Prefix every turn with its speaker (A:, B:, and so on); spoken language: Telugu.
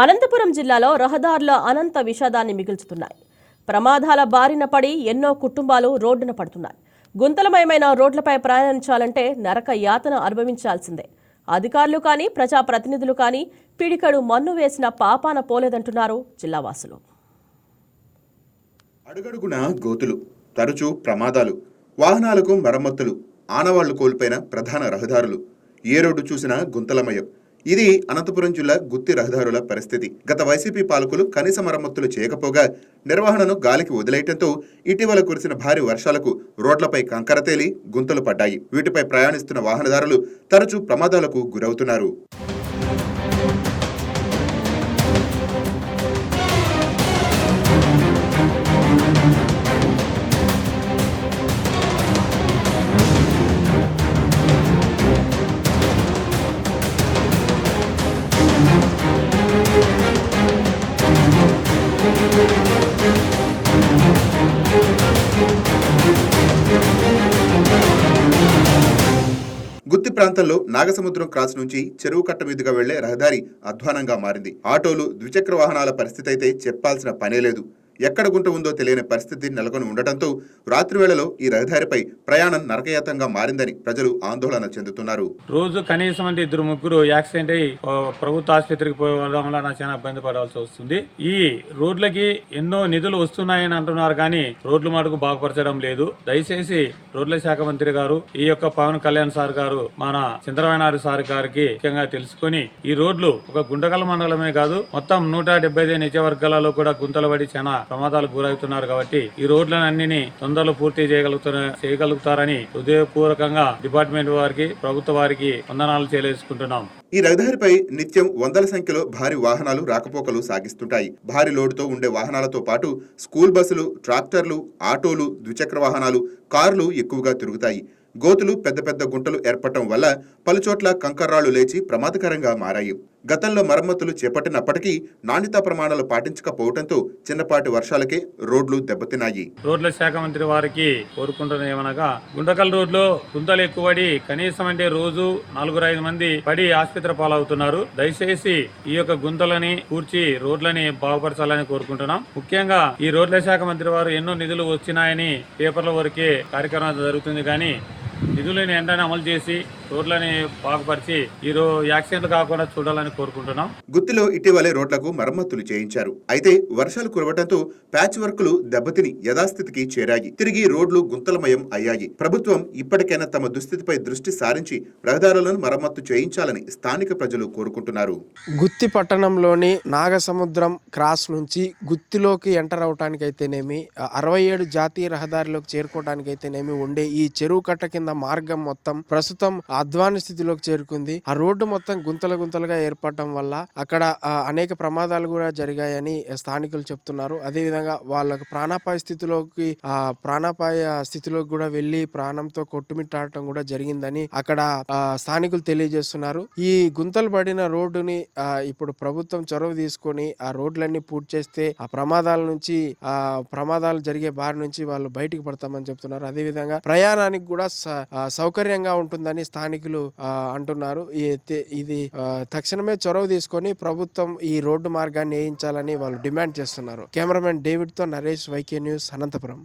A: అనంతపురం జిల్లాలో రహదారుల అనంత విషాదాన్ని మిగుల్చుతున్నాయి. ప్రమాదాల బారిన పడి ఎన్నో కుటుంబాలు రోడ్డున పడుతున్నాయి. గుంతలమయమైన రోడ్లపై ప్రయాణించాలంటే నరక యాతన అనుభవించాల్సిందే. అధికారులు కానీ ప్రజాప్రతినిధులు కానీ పిడికడు మన్ను వేసిన పాపాన పోలేదంటున్నారు జిల్లావాసులు.
B: అడుగడుగున గోతులు తరచూ ప్రమాదాలు వాహనాలకు మరమ్మతులు ఆనవాళ్ళు కోల్పోయిన ప్రధాన రహదారులు. ఏ రోడ్డు చూసినా గుంతలమయం. ఇది అనంతపురం జిల్లా గుత్తి రహదారుల పరిస్థితి. గత వైసీపీ పాలకులు కనీస మరమ్మతులు చేయకపోగా నిర్వహణను గాలికి వదిలేయటంతో ఇటీవల కురిసిన భారీ వర్షాలకు రోడ్లపై కంకర తేలి గుంతలు పడ్డాయి. వీటిపై ప్రయాణిస్తున్న వాహనదారులు తరచూ ప్రమాదాలకు గురవుతున్నారు. గుత్తి ప్రాంతంలో నాగసముద్రం క్రాస్ నుంచి చెరువు కట్ట మీదుగా వెళ్ళే రహదారి అధ్వానంగా మారింది. ఆటోలు ద్విచక్ర వాహనాల పరిస్థితి అయితే చెప్పాల్సిన పనే లేదు. ఎక్కడ గుంట ఉందో తెలియని పరిస్థితి నెలకొని ఉండటంతో రాత్రి వేళలో ఈ రహదారిపై ప్రయాణం నరకయాతంగా మారిందని ప్రజలు ఆందోళన చెందుతున్నారు.
C: రోజు కనీసం అంటే ఇద్దరు ముగ్గురు యాక్సిడెంట్ అయ్యి ప్రభుత్వ ఆసుపత్రికి పోవడం వల్ల నాకు చాలా ఇబ్బంది పడాల్సి వస్తుంది. ఈ రోడ్లకి ఎన్నో నిధులు వస్తున్నాయని అంటున్నారు కానీ రోడ్లు మటుకు బాగుపరచడం లేదు. దయచేసి రోడ్ల శాఖ మంత్రి గారు ఈ యొక్క పవన్ కళ్యాణ్ సార్ గారు మన చంద్రబాబు సార్ గారికి ముఖ్యంగా తెలుసుకొని ఈ రోడ్లు ఒక గుంటకల్ మండలమే కాదు మొత్తం నూట డెబ్బై ఐదు నిజవర్గాలలో కూడా గుంతలు పడి చాలా ప్రమాదాలకు గురవుతున్నారు కాబట్టి ఈ రోడ్లను అన్నిని తొందరలో పూర్తి చేయగలుగుతున్న చేయగలుగుతారని హృదయపూర్వకంగా డిపార్ట్మెంట్ వారికి ప్రభుత్వ వారికి వందనాలు చేలేసుకుంటున్నాం
B: ఈ రహదారిపై నిత్యం వందల సంఖ్యలో భారీ వాహనాలు రాకపోకలు సాగిస్తుంటాయి. భారీ లోడుతో ఉండే వాహనాలతో పాటు స్కూల్ బస్సులు ట్రాక్టర్లు ఆటోలు ద్విచక్ర వాహనాలు కార్లు ఎక్కువగా తిరుగుతాయి. గోతులు పెద్ద పెద్ద గుంటలు ఏర్పడటం వల్ల పలుచోట్ల కంకర్రాళ్ళు లేచి ప్రమాదకరంగా మారాయి. గతంలో మరమ్మతులు చేపట్టినప్పటికీ నాణ్యతా ప్రమాణాలు పాటించకపోవడంతో చిన్నపాటి వర్షాలకే రోడ్లు దెబ్బతిన్నాయి.
C: రోడ్ల శాఖ మంత్రి వారికి కోరుకుంటున్న ఏమనగా గుండకల్ రోడ్లో గుంతలు ఎక్కువడి కనీసం అంటే రోజు నలుగురు ఐదు మంది పడి ఆసుపత్రి పాలవుతున్నారు. దయచేసి ఈ యొక్క గుంతలని కూర్చి రోడ్లని బాగుపరచాలని కోరుకుంటున్నాం. ముఖ్యంగా ఈ రోడ్ల శాఖ మంత్రి వారు ఎన్నో నిధులు వచ్చినాయని పేపర్ల వరకే కార్యక్రమం జరుగుతుంది కానీ నిధులను వెంటనే అమలు చేసి రోడ్లని బాగుపరిచి ఈ రో యాక్సిడెంట్లు కాకుండా చూడాలని కోరుకుంటున్నాం.
B: గుత్తిలో ఇటీవలే రోడ్లకు మరమ్మతులు చేయించారు. అయితే వర్షాలు కురవడంతో ప్యాచ్ వర్కులు దెబ్బతిని యథాస్థితికి చేరాయి. తిరిగి రోడ్లు గుంతలమయం అయ్యాయి. ప్రభుత్వం ఇప్పటికైనా తమ దుస్థితిపై దృష్టి సారించి రహదారులను మరమ్మతు చేయించాలని స్థానిక ప్రజలు కోరుకుంటున్నారు.
D: గుత్తి పట్టణంలోని నాగసముద్రం క్రాస్ నుంచి గుత్తిలోకి ఎంటర్ అవటానికి అయితేనేమి అరవై ఏడు జాతీయ రహదారిలోకి చేరుకోవడానికి అయితేనేమి ఉండే ఈ చెరువు కట్ట కింద మార్గం మొత్తం ప్రస్తుతం అధ్వాన స్థితిలోకి చేరుకుంది. ఆ రోడ్డు మొత్తం గుంతల గుంతలుగా ఏర్పడటం వల్ల అక్కడ అనేక ప్రమాదాలు కూడా జరిగాయని స్థానికులు చెప్తున్నారు. అదేవిధంగా వాళ్ళకు ప్రాణాపాయ స్థితిలోకి ఆ ప్రాణాపాయ స్థితిలోకి కూడా వెళ్ళి ప్రాణంతో కొట్టుమిట్టాడటం కూడా జరిగిందని అక్కడ స్థానికులు తెలియజేస్తున్నారు. ఈ గుంతలు పడిన రోడ్డుని ఇప్పుడు ప్రభుత్వం చొరవ తీసుకొని ఆ రోడ్లన్నీ పూర్తి చేస్తే ఆ ప్రమాదాల నుంచి ఆ ప్రమాదాలు జరిగే బారి నుంచి వాళ్ళు బయటికి పడతామని చెప్తున్నారు. అదేవిధంగా ప్రయాణానికి కూడా సౌకర్యంగా ఉంటుందని స్థానికులు అంటున్నారు. ఇది తక్షణమే చొరవ తీసుకొని ప్రభుత్వం ఈ రోడ్డు మార్గాన్ని వేయించాలని వాళ్ళు డిమాండ్ చేస్తున్నారు. కెమెరామెన్ డేవిడ్తో నరేష్ వైకే న్యూస్ అనంతపురం.